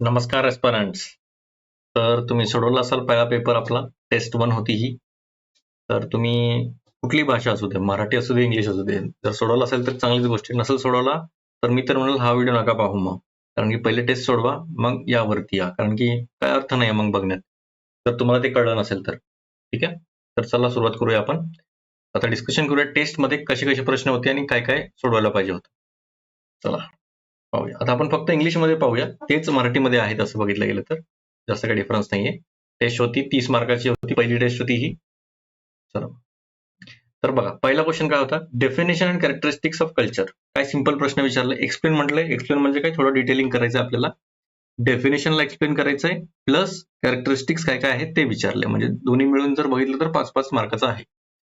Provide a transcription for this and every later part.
नमस्कार एस्परंट्स तर तुम्ही सोडवला असाल पहिला पेपर आपला टेस्ट वन होती ही. तर तुम्ही कुठली भाषा असू दे मराठी असू दे इंग्लिश असू दे जर सोडवला असेल तर चांगलीच गोष्ट नसेल सोडवला तर मी तर म्हणाल हा व्हिडिओ नका पाहू मग. कारण की पहिले टेस्ट सोडवा मग यावरती या. कारण की काय अर्थ नाही मग बघण्यात. जर तुम्हाला ते कळलं नसेल तर. ठीक आहे? तर चला सुरुवात करूया आपण. आता डिस्कशन करूया टेस्टमध्ये कसे कसे प्रश्न होते आणि काय काय सोडवायला पाहिजे होतं. चला. पाहूया. आता आपण फक्त इंग्लिशमध्ये पाहूया. तेच मराठीमध्ये आहेत असं बघितलं गेलं तर. जास्त काही डिफरन्स नाहीये. टेस्ट होती तीस मार्काची होती पहिली टेस्ट होती ही. चला. तर बघा पहिला क्वेश्चन काय होता? Definition and characteristics of culture काय सिंपल प्रश्न विचारलं? एक्सप्लेन म्हटलंय. एक्सप्लेन म्हणजे काय? थोडं डिटेलिंग करायचं आपल्याला. डेफिनेशनला एक्सप्लेन करायचंय. प्लस कॅरेक्टरिस्टिक्स काय काय आहेत ते विचारले म्हणजे दोन्ही मिळून जर बघितलं तर पाच पाच मार्काचं आहे.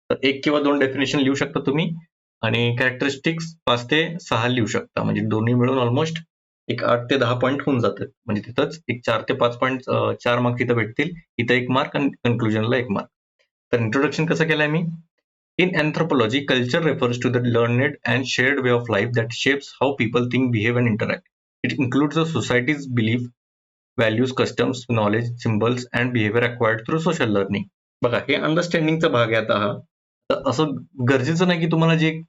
तर एक किंवा दोन डेफिनेशन लिहू शकता तुम्ही. आणि कॅरेक्टरिस्टिक्स पाच ते सहा लिहू शकता. म्हणजे दोन्ही मिळून ऑलमोस्ट एक आठ ते दहा पॉईंट होऊन जातात. म्हणजे तिथंच एक चार ते पाच पॉईंट चार मार्क तिथं भेटतील. इथं एक मार्क आणि कन्क्लुजनला एक मार्क तर इंट्रोडक्शन कसं केलंय मी? In anthropology culture refers to the learned and shared way of life that shapes how people think behave and interact it includes the societies belief values customs knowledge symbols and behaviour acquired through social learning बघा हे अंडरस्टँडिंगचा भाग आहे आता हा. तर असं गरजेचं नाही की तुम्हाला जे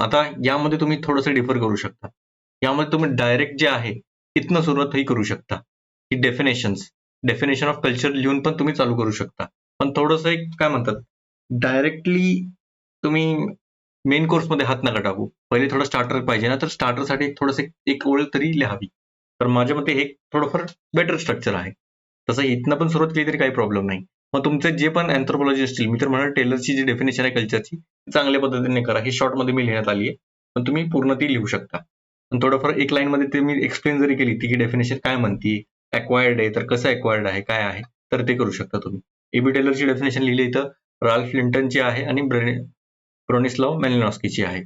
आता यामध्ये तुम्ही थोडंसं डिफर करू शकता. यामध्ये तुम्ही डायरेक्ट जे आहे तिथनं सुरुवातही करू शकता. की डेफिनेशन्स डेफिनेशन ऑफ कल्चर लिहून पण तुम्ही चालू करू शकता. पण थोडंसं एक काय म्हणतात डायरेक्टली तुम्ही मेन कोर्समध्ये हात नका टाकू. पहिले थोडं स्टार्टर पाहिजे ना तर स्टार्टरसाठी एक थोडंसं एक- एक ओळ तरी लिहावी. तर माझ्या मते हे थोडंफार बेटर स्ट्रक्चर आहे. तसं इथनं पण सुरुवात केली तरी काही प्रॉब्लेम नाही. मग तुमचे जे पण अँथ्रोपॉलॉजी असतील मी तर म्हणा टेलरची जी डेफिनेशन आहे कल्चरची चांगल्या पद्धतीने करा. ही शॉर्टमध्ये मी लिहिण्यात आली आहे. पण तुम्ही पूर्ण ती लिहू शकता. पण थोडंफार एक लाईनमध्ये ते मी एक्सप्लेन जरी केली ती की डेफिनेशन काय म्हणती अक्वायर्ड आहे तर कसं अक्वायर्ड आहे काय आहे तर ते करू शकता तुम्ही. एबी टेलरची डेफिनेशन लिहिली इथं राल्फ लिंटनची आहे आणि ब्रोनिस्लाव मेलिनॉस्कीची आहे.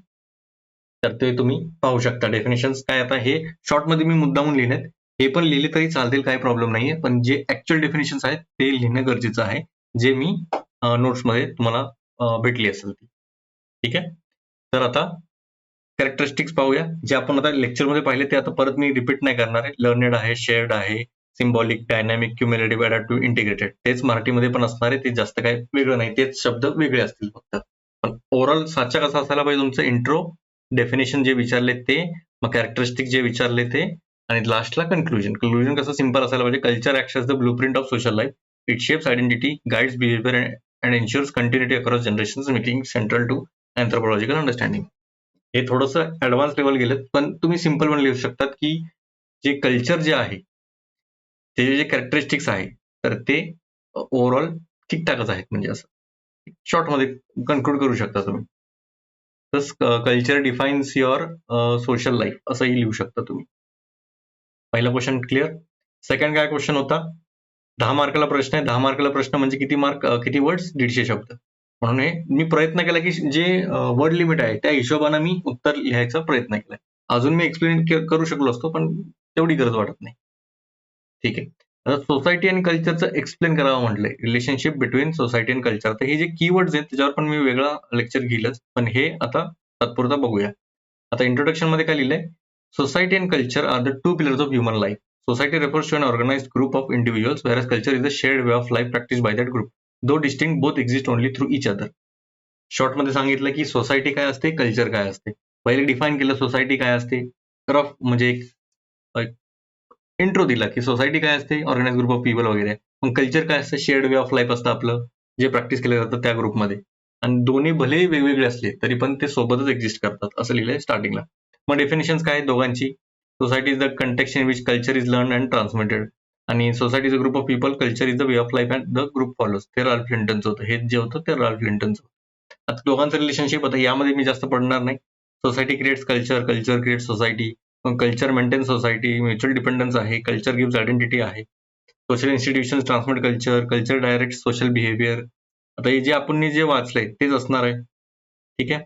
तर ते तुम्ही पाहू शकता डेफिनेशन काय आता हे शॉर्टमध्ये मी मुद्दामून लिहिलेत. हे पण लिहिले तरी चालतील काही प्रॉब्लेम नाहीये. पण जे ऍक्च्युअल डेफिनेशन आहेत ते लिहिणं गरजेचं आहे. जे मी नोट्समध्ये तुम्हाला भेटली असेल ती. ठीक आहे? तर आता कॅरेक्टरिस्टिक्स पाहूया. जे आपण आता लेक्चरमध्ये पाहिले ते आता परत मी रिपीट नाही करणार आहे. लर्नेड आहे शेअर्ड आहे symbolic dynamic cumulative adaptive integrated तेच मराठीमध्ये पण असणार आहे. ते जास्त काही वेगळं नाही. तेच शब्द वेगळे असतील फक्त. पण ओव्हरऑल साचा कसा असायला पाहिजे तुमचं? इंट्रो डेफिनेशन जे विचारले ते मग कॅरेक्टरिस्टिक जे विचारले ते आणि लास्टला कन्क्लुजन कन्क्लुजन कसं सिंपल असायला पाहिजे? Culture acts as the blue print of social life it shapes identity guides behaviour and ensures continuity across generation making central to anthropological understanding हे थोडंसं ऍडव्हान्स लेवल गेलं पण तुम्ही सिंपल पण लिहू शकतात की जे कल्चर जे आहे त्याचे जे कॅरेक्टरिस्टिक्स आहे तर ते ओव्हरऑल ठीकठाकच आहेत. म्हणजे असं शॉर्टमध्ये कन्क्लूड करू शकता तुम्ही. तस culture defines your social life असंही लिहू शकता तुम्ही. पहिला क्वेश्चन क्लिअर सेकंड काय क्वेश्चन होता? दहा मार्काला प्रश्न आहे. दहा मार्काला प्रश्न म्हणजे किती मार्क किती वर्ड्स दीडशे शब्द. म्हणून हे मी प्रयत्न केला की जे वर्ड लिमिट आहे त्या हिशोबाने मी उत्तर लिहायचा प्रयत्न केला. अजून मी एक्सप्लेन करू शकलो असतो पण तेवढी गरज वाटत नाही. ठीक आहे. आता सोसायटी आणि कल्चरचं एक्सप्लेन करावं म्हटलंय रिलेशनशिप बिटवीन सोसायटी आणि कल्चर तर हे जे कीवर्ड्स आहेत त्याच्यावर पण मी वेगळा लेक्चर घेईलच. पण हे आता तात्पुरता बघूया. आता इंट्रोडक्शनमध्ये काय लिहिलंय? Society and culture are the two pillars of human life society refers to an organized group of individuals, whereas culture is a shared way of life practice by that group Though distinct, both exist only through each other शॉर्टमध्ये सांगितलं की society काय असते culture काय असते. पहिले define केलं society काय असते. रफ म्हणजे एक इंट्रो दिला की सोसायटी काय असते ऑर्गनाइज ग्रुप ऑफ पीपल वगैरे. मग कल्चर काय असतं? शेअर्ड वे ऑफ लाईफ असतं आपलं जे प्रॅक्टिस केलं जातं त्या ग्रुपमध्ये आणि दोन्ही भले वेगवेगळे असले तरी पण ते सोबतच एक्झिस्ट करतात असं लिहिलंय स्टार्टिंगला मग डेफिनेशन काय आहेत दोघांची? Society is the context in which culture is learn and transmitted आणि society is a group of people culture is the way of life and the group follows ते राल्फ लिंटनचं होतं. हे जे होतं ते राल्फ लिंटनचं होतं. आता दोघांचं रिलेशनशिप आता यामध्ये मी जास्त पडणार नाही. Society creates culture culture create society culture maintain society mutual dependence आहे. कल्चर गिव्स आयडेंटिटी आहे. Social institution transmit culture culture direct social behaviour आता हे जे आपण जे वाचलंय तेच असणार आहे. ठीक आहे?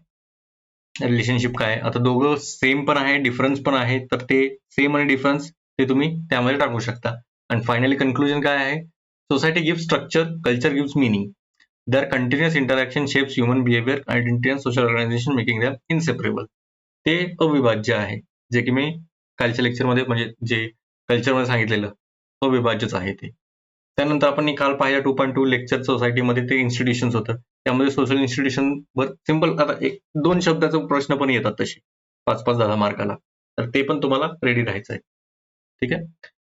रिलेशनशिप काय आता दोघं सेम पण आहे डिफरन्स पण आहे तर ते सेम आणि डिफरन्स ते तुम्ही त्यामध्ये टाकू शकता. आणि फायनली कन्क्लुजन काय आहे? Society give structure culture give meaning their continuous interaction shapes human behaviour identity and social organisation making them inseparable ते अविभाज्य आहे. जे की मी कालच्या लेक्चरमध्ये म्हणजे जे कल्चरमध्ये सांगितलेलं अविभाज्यच आहे ते. त्यानंतर आपण काल पाहिलं टू पॉईंट टू लेक्चर सोसायटीमध्ये ते इन्स्टिट्यूशन्स होतं. त्यामध्ये सोशल इन्स्टिट्यूशन वर सिंपल आता एक दोन शब्दाचे प्रश्न पण येतात तसे. पाच पाच दहा मार्काला. तर ते पण तुम्हाला रेडी राहायचं आहे. ठीक आहे?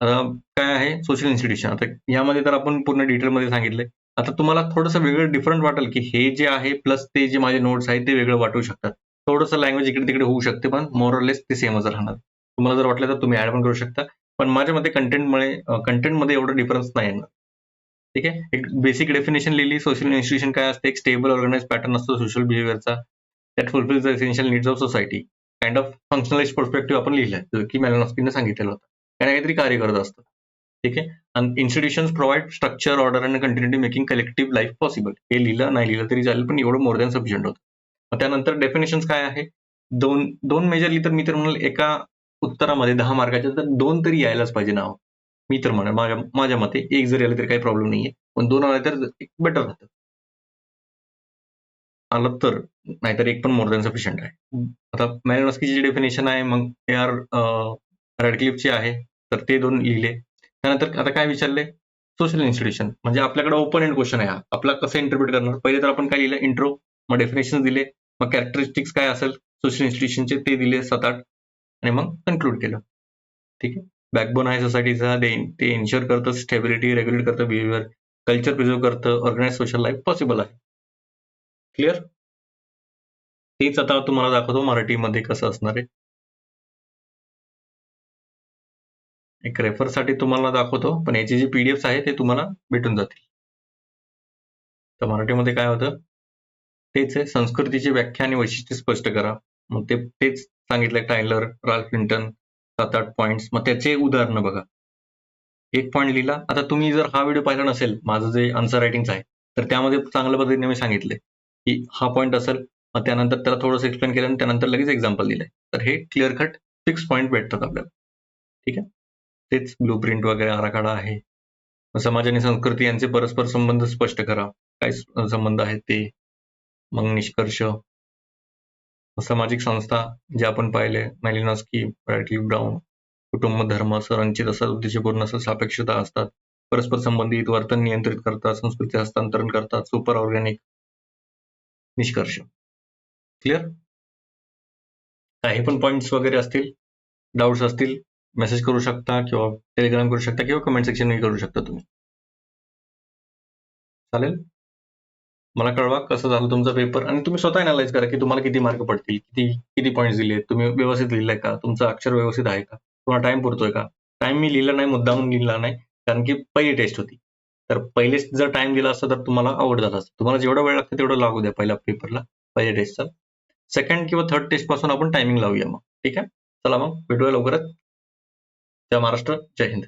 आता काय आहे? सोशल इन्स्टिट्यूशन आता यामध्ये तर आपण पूर्ण डिटेलमध्ये सांगितलंय आता तुम्हाला थोडंसं वेगळं डिफरंट वाटेल की हे जे आहे प्लस ते जे माझे नोट्स आहेत ते वेगळं वाटू शकतात. थोडंसं लँग्वेज इकडे तिकडे होऊ शकते पण मोरलेस ते सेमच राहणार. तुम्हाला जर वाटलं तर तुम्ही ऍड पण करू शकता. पण माझ्या मते कंटेंटमुळे कंटेंटमध्ये एवढं डिफरन्स नाही येणार. ठीक आहे? एक बेसिक डेफिनेशन लिहिली. सोशल इन्स्टिट्यूशन काय असते? एक स्टेबल ऑर्गनाइज पॅटर्न असतो social बिहेवियरचा that fulfil the essential needs of society kind of functionalist perspective आपण लिहिलं जो की मॅलॉनॉस्कीने सांगितलेलं होतं. काही ना काहीतरी कार्य करत असतं. ठीक आहे? आणि institution provide structure order and continuity making collective life possible हे लिहिलं नाही लिहिलं तरी चालेल पण एवढं मोर दॅन सफिशियंट होतं. मग त्यानंतर डेफिनेशन काय आहे? दोन दोन मेजरली तर मी तर म्हणाल एका उत्तरामध्ये दहा मार्काच्या तर दोन तरी यायलाच पाहिजे नाव. मी तर म्हणा माझ्या माझ्या मते एक जरी आलं तरी काही प्रॉब्लेम नाहीये. पण दोन आले तर बेटर राहतं आलं तर नाहीतर एक पण मोर दॅन सफिशियंट आहे. आता मॅलिनॉस्कीची डेफिनेशन आहे मग ए आर रॅडक्लिफची आहे तर ते दोन लिहिले. त्यानंतर आता काय विचारले? सोशल इन्स्टिट्यूशन म्हणजे आपल्याकडे ओपन एंड क्वेश्चन आहे हा. आपला कसं इंटरप्रिट करणार? पहिले तर आपण काय लिहिलं? इंट्रो मग डेफिनेशन दिले. मग कॅरेक्टरिस्टिक्स काय असेल? सोशल इन्स्टिट्यूशनचे ते दिले सात आठ. आणि मग कन्क्लूड केलं. ठीक आहे? बॅकबोन आहे सोसायटीचा ते ते इन्शुअर करतं स्टेबिलिटी रेग्युलेट करतं बिहेवियर कल्चर प्रिझर्व करतं ऑर्गनाईज सोशल लाईफ पॉसिबल आहे. क्लिअर तेच आता तुम्हाला दाखवतो मराठीमध्ये कसं असणार आहे. एक रेफरसाठी तुम्हाला दाखवतो पण याचे जे पीडीएफ आहे ते तुम्हाला भेटून जातील. तर मराठीमध्ये काय होतं? तेच आहे संस्कृतीची व्याख्या आणि वैशिष्ट्य स्पष्ट करा. मग ते तेच सांगितलंय टायलर राल्फ क्लिंटन सात आठ पॉईंट्स मग त्याचे उदाहरणं बघा. एक पॉईंट लिहिला. आता तुम्ही जर हा व्हिडिओ पाहिला नसेल माझं जे आन्सर रायटिंगचं आहे तर त्यामध्ये चांगल्या पद्धतीने मी सांगितले की हा पॉईंट असेल मग त्यानंतर त्याला थोडंसं एक्सप्लेन केलं आणि त्यानंतर लगेच एक्झाम्पल दिलंय. तर हे क्लिअर कट फिक्स पॉईंट भेटतात आपल्याला. ठीक आहे? तेच ब्लू प्रिंट वगैरे आराखडा आहे. समाज आणि संस्कृती यांचे परस्पर संबंध स्पष्ट करा. काय संबंध आहेत ते? मग निष्कर्ष. सामाजिक संस्था जे आपण पाहिले मॅलिनॉस्की ब्रॅडली ब्राऊन कुटुंब धर्म संरचित असतात उद्देशपूर्ण असं सापेक्षता असतात. परस्पर संबंधित वर्तन नियंत्रित करतात संस्कृती हस्तांतरण करतात सुपर ऑर्गॅनिक निष्कर्ष. क्लिअर काही पण पॉईंट्स वगैरे असतील डाऊट्स असतील मेसेज करू शकता किंवा टेलिग्राम करू शकता किंवा कमेंट सेक्शन करू शकता तुम्ही. चालेल? मला कळवा कसं झालं तुमचा पेपर आणि तुम्ही स्वतः अनालाइज करा की तुम्हाला किती मार्क पडतील किती किती पॉईंट्स दिले तुम्ही व्यवस्थित लिहिलंय का? तुमचं अक्षर व्यवस्थित आहे का? तुम्हाला टाइम पुरतोय का? टाइम मी लिहिला नाही मुद्दामून लिहिला नाही कारण की पहिली टेस्ट होती. तर पहिलेच जर टाइम दिला असता तर तुम्हाला आवड झाला असतं. तुम्हाला जेवढा वेळ लागतो तेवढं लागू द्या पहिल्या पेपरला पहिल्या टेस्टचा सेकंड किंवा थर्ड टेस्टपासून आपण टायमिंग लावूया मग. ठीक आहे? चला मग भेटूया लवकरच. जय महाराष्ट्र जय हिंद.